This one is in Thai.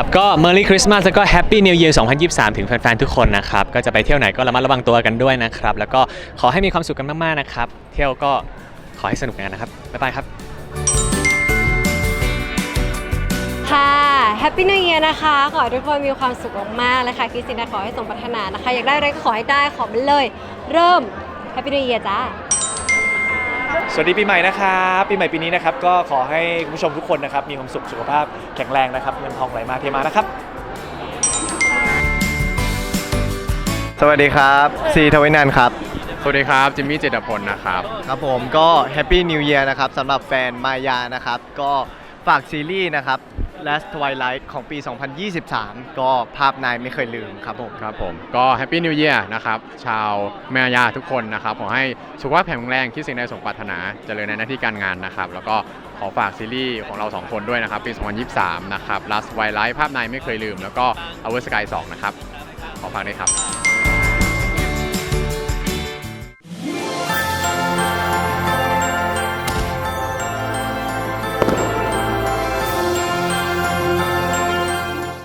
ครับ ก็ Merry Christmas แล้วก็ Happy New Year 2023 ถึงแฟนๆ ทุกคนนะครับ ก็จะไปเที่ยวไหนก็ระมัดระวังตัวกันด้วยนะครับ แล้วก็ขอให้มีความสุขกันมากๆนะครับ เที่ยวก็ขอให้สนุกกันนะครับ บ๊ายบายครับ ค่ะแฮปปี้นิวเ a ียนะคะ ขอให้ทุกคนมีความสุขมากๆเลยค่ะคริสินาขอให้สมปรารถนานะคะ อยากได้อะไรก็ขอให้ได้ขอมันเลย เริ่มแฮปปี้นิวเ a ียจ้า สวัสดีปีใหม่นะครับปีใหม่ปีนี้นะครับก็ขอให้คุณผู้ชมทุกคนนะครับมีความสุขสุขภาพแข็งแรงนะครับเงินทองไหลมาเทมานะครับสวัสดีครับซีทวินันครับ สวัสดีครับ จิมมี่เจตพลนะครับ ครับผมก็แฮปปี้นิว e ย r นะครับสำหรับแฟนมายานะครับ ก็ ฝากซีรีส์นะครับ Last Twilight ของปี 2023 ก็ภาพนายไม่เคยลืมครับผม ครับผมก็แฮปปี้นิว e ย r นะครับ ชาวแมยาทุกคนนะครับ ขอให้สุขภาพแข็งแรงที่สิ่งใดสมปรารถนาเจริญในหน้าที่การงานนะครับ แล้วก็ขอฝากซีรีส์ของเรา 2 คนด้วยนะครับ ปี 2023 นะครับ Last Twilight ภาพนายไม่เคยลืม แล้วก็ Our Sky 2 นะครับ ขอฝากด้วยครับ